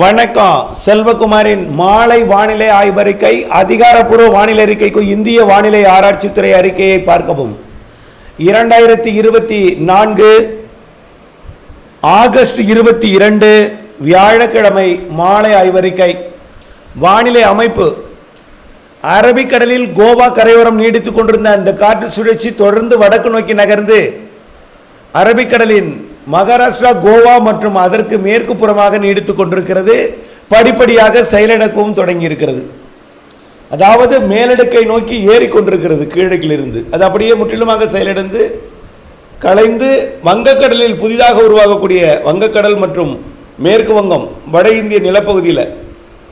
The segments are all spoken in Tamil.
வணக்கம். செல்வகுமாரின் மாலை வானிலை ஆய்வறிக்கை அதிகாரப்பூர்வ வானிலை அறிக்கைக்கு இந்திய வானிலை ஆராய்ச்சித்துறை அறிக்கையை பார்க்கவும். இரண்டாயிரத்தி இருபத்தி நான்கு ஆகஸ்ட் இருபத்தி இரண்டு வியாழக்கிழமை மாலை ஆய்வறிக்கை. வானிலை அமைப்பு. அரபிக்கடலில் கோவா கரையோரம் நீடித்துக் கொண்டிருந்த அந்த காற்று சுழற்சி தொடர்ந்து வடக்கு நோக்கி நகர்ந்து அரபிக்கடலின் மகாராஷ்டிரா கோவா மற்றும் அதற்கு மேற்கு புறமாக நீடித்துக் கொண்டிருக்கிறது. படிப்படியாக செயலிழக்கவும் தொடங்கி இருக்கிறது அதாவது மேலடுக்கை நோக்கி ஏறிக்கொண்டிருக்கிறது கீழக்கிலிருந்து அது அப்படியே முற்றிலுமாக செயலிழந்து கலைந்து வங்கக்கடலில் புதிதாக உருவாகக்கூடிய வங்கக்கடல் மற்றும் மேற்கு வங்கம் வட இந்திய நிலப்பகுதியில்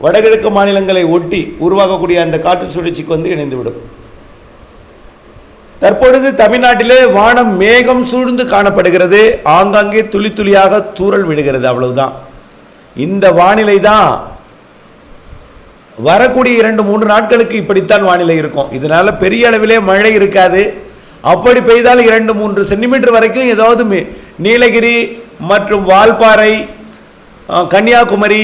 வடகிழக்கு மாநிலங்களை ஒட்டி உருவாகக்கூடிய அந்த காற்று சுழற்சிக்கு வந்து இணைந்துவிடும். தற்பொழுது தமிழ்நாட்டிலே வானம் மேகம் சூழ்ந்து காணப்படுகிறது. ஆங்காங்கே துளி துளியாக தூறல் விடுகிறது அவ்வளவுதான். இந்த வானிலை தான் வரக்கூடிய இரண்டு மூன்று நாட்களுக்கு இப்படித்தான் வானிலை இருக்கும். இதனால் பெரிய அளவிலே மழை இருக்காது. அப்படி பெய்தால் இரண்டு மூன்று சென்டிமீட்டர் வரைக்கும் ஏதாவது நீலகிரி மற்றும் வால்பாறை கன்னியாகுமரி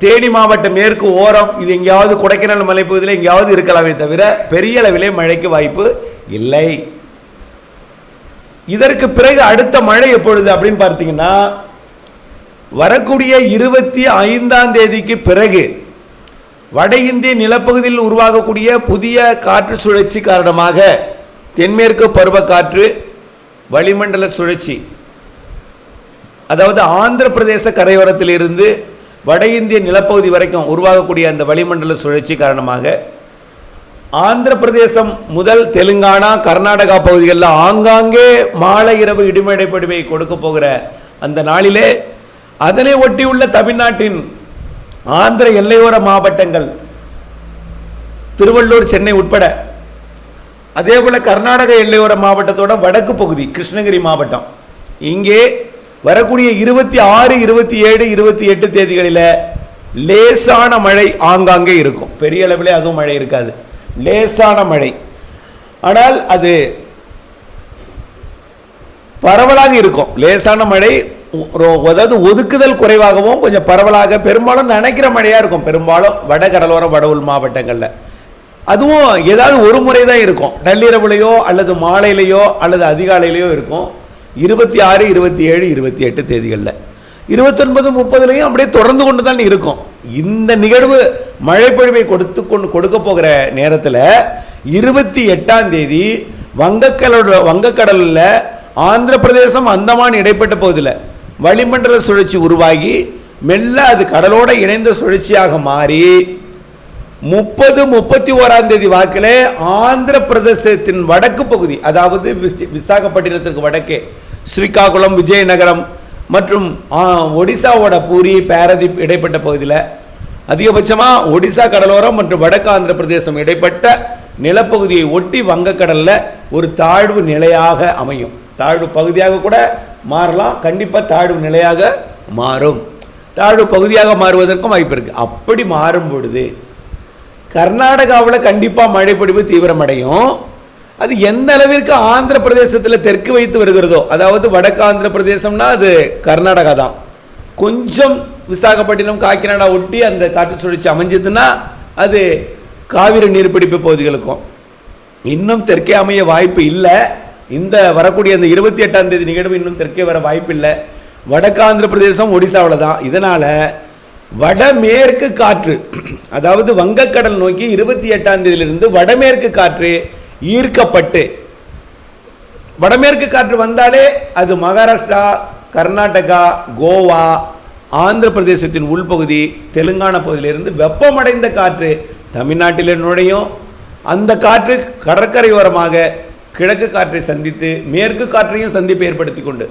தேனி மாவட்ட மேற்கு ஓரம் இது எங்கேயாவது கொடைக்கானல் மலைப்பகுதியில் எங்கேயாவது இருக்கலாமே தவிர பெரிய அளவிலே மழைக்கு வாய்ப்பு இல்லை. இதற்கு பிறகு அடுத்த மழை எப்பொழுது அப்படின்னு பார்த்தீங்கன்னா வரக்கூடிய இருபத்தி ஐந்தாம் தேதிக்கு பிறகு வட இந்திய நிலப்பகுதியில் உருவாகக்கூடிய புதிய காற்று சுழற்சி காரணமாக தென்மேற்கு பருவக்காற்று வளிமண்டல சுழற்சி அதாவது ஆந்திர பிரதேச கரையோரத்திலிருந்து வட இந்திய நிலப்பகுதி வரைக்கும் உருவாகக்கூடிய அந்த வளிமண்டல சுழற்சி காரணமாக ஆந்திர பிரதேசம் முதல் தெலுங்கானா கர்நாடகா பகுதிகளில் ஆங்காங்கே மாலை இரவு இடிமடை பொழிவை கொடுக்க போகிற அந்த நாளிலே அதனை ஒட்டியுள்ள தமிழ்நாட்டின் ஆந்திர எல்லையோர மாவட்டங்கள் திருவள்ளூர் சென்னை உட்பட அதே போல் கர்நாடக எல்லையோர மாவட்டத்தோட வடக்கு பகுதி கிருஷ்ணகிரி மாவட்டம். இங்கே வரக்கூடிய இருபத்தி ஆறு இருபத்தி ஏழு இருபத்தி எட்டு தேதிகளில் லேசான மழை ஆங்காங்கே இருக்கும். பெரிய அளவில் அதுவும் மழை இருக்காது. லேசான மழை. ஆனால் அது பரவலாக இருக்கும். லேசான மழை அதாவது ஒதுக்குதல் குறைவாகவும் கொஞ்சம் பரவலாக பெரும்பாலும் நினைக்கிற மழையாக இருக்கும். பெரும்பாலும் வட கடலோரம் வட மாவட்டங்களில். அதுவும் ஏதாவது ஒரு முறை தான் இருக்கும். நள்ளிரவுலையோ அல்லது மாலையிலையோ அல்லது அதிகாலையிலையோ இருக்கும். இருபத்தி ஆறு இருபத்தி ஏழு இருபத்தி எட்டு தேதிகளில். இருபத்தொன்பது முப்பதுலையும் அப்படியே தொடர்ந்து கொண்டு தான் இருக்கும். இந்த நிகழ்வு மழைப்பொழிவை கொடுத்து கொண்டு கொடுக்க போகிற நேரத்தில் இருபத்தி எட்டாம் தேதி வங்கக்கடலோட வங்கக்கடலில் ஆந்திர பிரதேசம் அந்தமான் இடைப்பட்ட பகுதியில் வளிமண்டல சுழற்சி உருவாகி மெல்ல அது கடலோட இணைந்த சுழற்சியாக மாறி முப்பது முப்பத்தி ஓராம் தேதி வாக்கிலே ஆந்திர பிரதேசத்தின் வடக்கு பகுதி அதாவது விஸ்- விசாகப்பட்டினத்திற்கு வடக்கே ஸ்ரீகாகுளம் விஜயநகரம் மற்றும் ஒடிசாவோட பூரி பாரதீப் இடைப்பட்ட பகுதியில் அதிகபட்சமாக ஒடிசா கடலோரம் மற்றும் வடக்கு ஆந்திர பிரதேசம் இடைப்பட்ட நிலப்பகுதியை ஒட்டி வங்கக்கடலில் ஒரு தாழ்வு நிலையாக அமையும். தாழ்வு பகுதியாக கூட மாறலாம். கண்டிப்பாக தாழ்வு நிலையாக மாறும். தாழ்வு பகுதியாக மாறுவதற்கும் வாய்ப்பு இருக்குது அப்படி மாறும் பொழுது கர்நாடகாவில் கண்டிப்பாக மழைப்பொழிவு தீவிரமடையும். அது எந்த அளவிற்கு ஆந்திர பிரதேசத்தில் தெற்கு வைத்து வருகிறதோ அதாவது வடக்கு ஆந்திர பிரதேசம்னா அது கர்நாடகா தான். கொஞ்சம் விசாகப்பட்டினம் காக்கிநாடா ஒட்டி அந்த காற்று சுழற்சி அமைஞ்சதுன்னா அது காவிரி நீர்பிடிப்பு பகுதிகளுக்கும். இன்னும் தெற்கே அமைய வாய்ப்பு இல்லை. இந்த வரக்கூடிய அந்த இருபத்தி எட்டாம் தேதி நிகழ்வு இன்னும் தெற்கே வர வாய்ப்பு இல்லை. வடக்கு ஆந்திர பிரதேசம் ஒடிசாவில் தான். இதனால் வடமேற்கு காற்று அதாவது வங்கக்கடல் நோக்கி இருபத்தி எட்டாம் தேதியிலிருந்து வடமேற்கு காற்று ஈர்க்கப்பட்டு. வடமேற்கு காற்று வந்தாலே அது மகாராஷ்டிரா கர்நாடகா கோவா ஆந்திர பிரதேசத்தின் உள்பகுதி தெலுங்கானா பகுதியிலிருந்து வெப்பமடைந்த காற்று தமிழ்நாட்டில் நுழையும். அந்த காற்று கடற்கரையோரமாக கிழக்கு காற்றை சந்தித்து மேற்கு காற்றையும் சந்திப்பு ஏற்படுத்தி கொண்டு.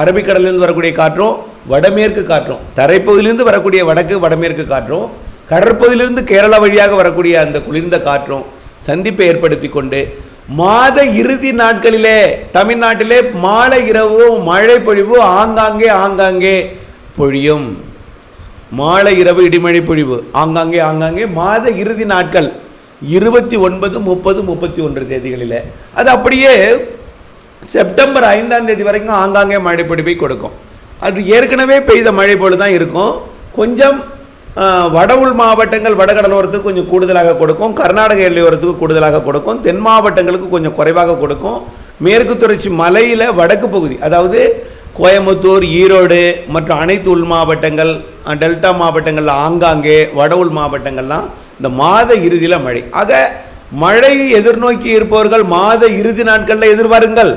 அரபிக்கடலிலிருந்து வரக்கூடிய காற்றும் வடமேற்கு காற்றும் தரைப்பகுதியிலிருந்து வரக்கூடிய வடக்கு வடமேற்கு காற்றும் கடற்பகுதியிலிருந்து கேரளா வழியாக வரக்கூடிய அந்த குளிர்ந்த காற்றும் சந்திப்பை ஏற்படுத்தி கொண்டு மாத இறுதி நாட்களிலே தமிழ்நாட்டிலே மாலை இரவு மழை பொழிவு ஆங்காங்கே ஆங்காங்கே பொழியும். மாலை இரவு இடிமழை பொழிவு ஆங்காங்கே ஆங்காங்கே மாத இறுதி நாட்கள் இருபத்தி ஒன்பது முப்பது முப்பத்தி ஒன்று தேதிகளில். அது அப்படியே செப்டம்பர் ஐந்தாம் தேதி வரைக்கும் ஆங்காங்கே மழை பொழிவை கொடுக்கும். அது ஏற்கனவே பெய்த மழை போல தான் இருக்கும். கொஞ்சம் வடவுள் வட உள் மாவட்டங்கள் வடகடலோரத்துக்கு கொஞ்சம் கூடுதலாக கொடுக்கும். கர்நாடக எல்லையோரத்துக்கு கூடுதலாக கொடுக்கும். தென் மாவட்டங்களுக்கு கொஞ்சம் குறைவாக கொடுக்கும். மேற்கு தொடர்ச்சி மலையில் வடக்கு பகுதி அதாவது கோயம்புத்தூர் ஈரோடு மற்றும் அனைத்து உள் மாவட்டங்கள் டெல்டா மாவட்டங்களில் ஆங்காங்கே வட உள் மாவட்டங்கள்லாம் இந்த மாத இறுதியில் மழை. ஆக மழையை எதிர்நோக்கி இருப்பவர்கள் மாத இறுதி நாட்களில் எதிர்பாருங்கள்.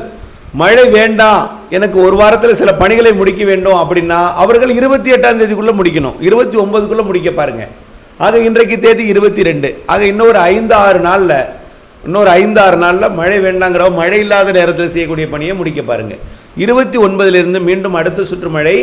மழை வேண்டாம் எனக்கு ஒரு வாரத்தில் சில பணிகளை முடிக்க வேண்டும் அப்படின்னா அவர்கள் இருபத்தி எட்டாம் தேதிக்குள்ளே முடிக்கணும். இருபத்தி ஒன்பதுக்குள்ளே முடிக்க பாருங்கள் ஆக இன்றைக்கு தேதி இருபத்தி ரெண்டு. ஆக இன்னொரு ஐந்து ஆறு நாளில் இன்னொரு ஐந்து ஆறு நாளில் மழை வேண்டாங்கிற மழை இல்லாத நேரத்தில் செய்யக்கூடிய பணியை முடிக்க பாருங்கள் இருபத்தி ஒன்பதிலிருந்து மீண்டும் அடுத்த சுற்று மழை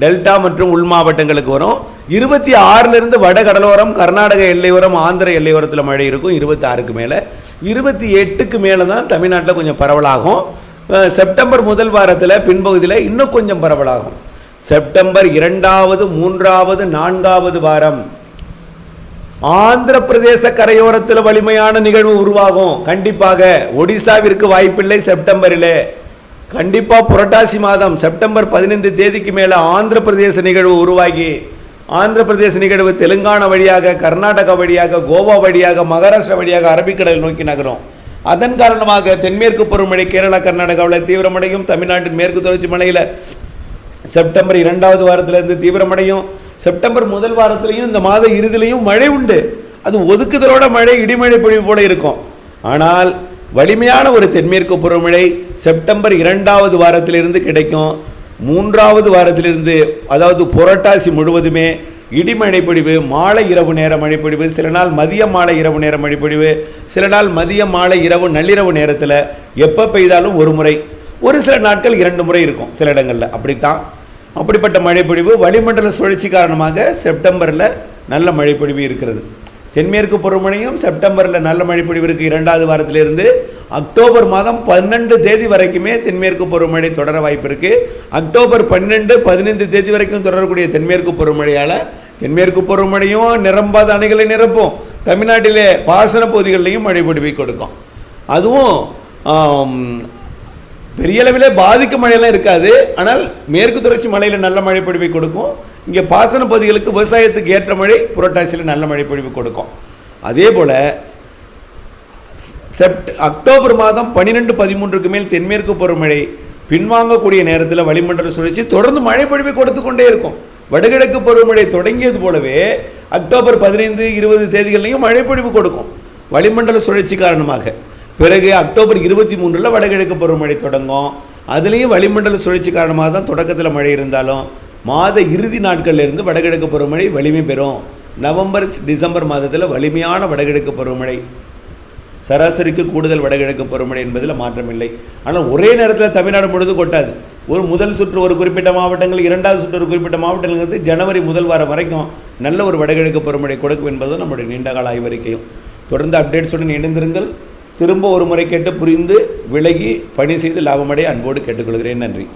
டெல்டா மற்றும் உள் மாவட்டங்களுக்கு வரும். இருபத்தி ஆறுலேருந்து வட கடலோரம் கர்நாடக எல்லையோரம் ஆந்திர எல்லையோரத்தில் மழை இருக்கும் இருபத்தி ஆறுக்கு மேலே. இருபத்தி எட்டுக்கு மேலே தான் தமிழ்நாட்டில் கொஞ்சம் பரவலாகும். செப்டம்பர் முதல் வாரத்தில் பின்பகுதியில் இன்னும் கொஞ்சம் பரவலாகும். செப்டம்பர் இரண்டாவது மூன்றாவது நான்காவது வாரம். ஆந்திர பிரதேச கரையோரத்தில் வலிமையான நிகழ்வு உருவாகும். கண்டிப்பாக ஒடிசாவிற்கு வாய்ப்பில்லை செப்டம்பரில். கண்டிப்பாக புரட்டாசி மாதம் செப்டம்பர் பதினைந்து தேதிக்கு மேலே ஆந்திர பிரதேச நிகழ்வு உருவாகி ஆந்திர பிரதேச நிகழ்வு தெலுங்கானா வழியாக கர்நாடகா வழியாக கோவா வழியாக மகாராஷ்டிரா வழியாக அரபிக்கடல் நோக்கி நகரும். அதன் காரணமாக தென்மேற்கு பருவமழை கேரளா கர்நாடகாவில் தீவிரமடையும். தமிழ்நாட்டின் மேற்கு தொடர்ச்சி மலையில் செப்டம்பர் இரண்டாவது வாரத்திலிருந்து தீவிரமடையும். செப்டம்பர் முதல் வாரத்திலையும் இந்த மாத இறுதியிலையும் மழை உண்டு. அது ஒதுக்குதலோட மழை இடிமழை பொழிவு போல இருக்கும். ஆனால் வலிமையான ஒரு தென்மேற்கு பருவமழை செப்டம்பர் இரண்டாவது வாரத்திலிருந்து கிடைக்கும். மூன்றாவது வாரத்திலிருந்து அதாவது புரட்டாசி முழுவதுமே இடி மழைப்பொழிவு மாலை இரவு நேர மழைப்பொழிவு சில நாள் மதிய மாலை இரவு நேர மழைப்பொழிவு சில நாள் மதிய மாலை இரவு நள்ளிரவு நேரத்தில் எப்போ பெய்தாலும் ஒரு முறை ஒரு சில நாட்கள் இரண்டு முறை இருக்கும் சில இடங்களில். அப்படித்தான். அப்படிப்பட்ட மழைப்பொழிவு வளிமண்டல சுழற்சி காரணமாக செப்டம்பரில் நல்ல மழைப்பொழிவு இருக்கிறது. தென்மேற்கு பருவமழையும் செப்டம்பரில் நல்ல மழைப்பொழிவு இருக்குது இரண்டாவது வாரத்திலிருந்து. அக்டோபர் மாதம் பன்னெண்டு தேதி வரைக்குமே தென்மேற்கு பருவமழை தொடர வாய்ப்பு இருக்குது அக்டோபர் பன்னெண்டு பதினைந்து தேதி வரைக்கும் தொடரக்கூடிய தென்மேற்கு பருவமழையால் தென்மேற்கு பருவமழையும் நிரம்பாத அணைகளை நிரப்பும். தமிழ்நாட்டிலே பாசன பகுதிகளிலையும் மழை பொழிவை கொடுக்கும். அதுவும் பெரிய அளவில் பாதிக்கும் மழையெல்லாம் இருக்காது. ஆனால் மேற்கு தொடர்ச்சி மலையில் நல்ல மழை பொழிவை கொடுக்கும். இங்கே பாசன பகுதிகளுக்கு விவசாயத்துக்கு ஏற்ற மழை புரட்டாசியில் நல்ல மழை பொழிவு கொடுக்கும். அதே போல் செப்ட் அக்டோபர் மாதம் பன்னிரெண்டு பதிமூன்றுக்கு மேல் தென்மேற்கு பருவமழை பின்வாங்கக்கூடிய நேரத்தில் வளிமண்டல சுழற்சி தொடர்ந்து மழை பொழிவை கொடுத்து கொண்டே இருக்கும். வடகிழக்கு பருவமழை தொடங்கியது போலவே அக்டோபர் பதினைந்து இருபது தேதிகள்லையும் மழைப்பொழிவு கொடுக்கும். வளிமண்டல சுழற்சி காரணமாக. பிறகு அக்டோபர் இருபத்தி மூன்றில் வடகிழக்கு பருவமழை தொடங்கும். அதுலேயும் வளிமண்டல சுழற்சி காரணமாக தான் தொடக்கத்தில் மழை இருந்தாலும் மாத இறுதி நாட்கள்லேருந்து வடகிழக்கு பருவமழை வலிமை பெறும். நவம்பர் டிசம்பர் மாதத்தில் வலிமையான வடகிழக்கு பருவமழை. சராசரிக்கு கூடுதல் வடகிழக்கு பருவமழை என்பதில் மாற்றமில்லை. ஆனால் ஒரே நேரத்தில் தமிழ்நாடு முழுது கொட்டாது. ஒரு முதல் சுற்று ஒரு குறிப்பிட்ட மாவட்டங்கள் இரண்டாவது சுற்று ஒரு குறிப்பிட்ட மாவட்டங்கிறது ஜனவரி முதல் வாரம் வரைக்கும் நல்ல ஒரு வடகிழக்கு பருவமழை கொடுக்கும் என்பது நம்முடைய நீண்டகால ஆய்வறிக்கையும். தொடர்ந்து அப்டேட்ஸுடன் இணைந்திருங்கள். திரும்ப ஒரு முறை கேட்டு புரிந்து விலகி பணி செய்து லாபமடைய அன்போடு கேட்டுக்கொள்கிறேன். நன்றி.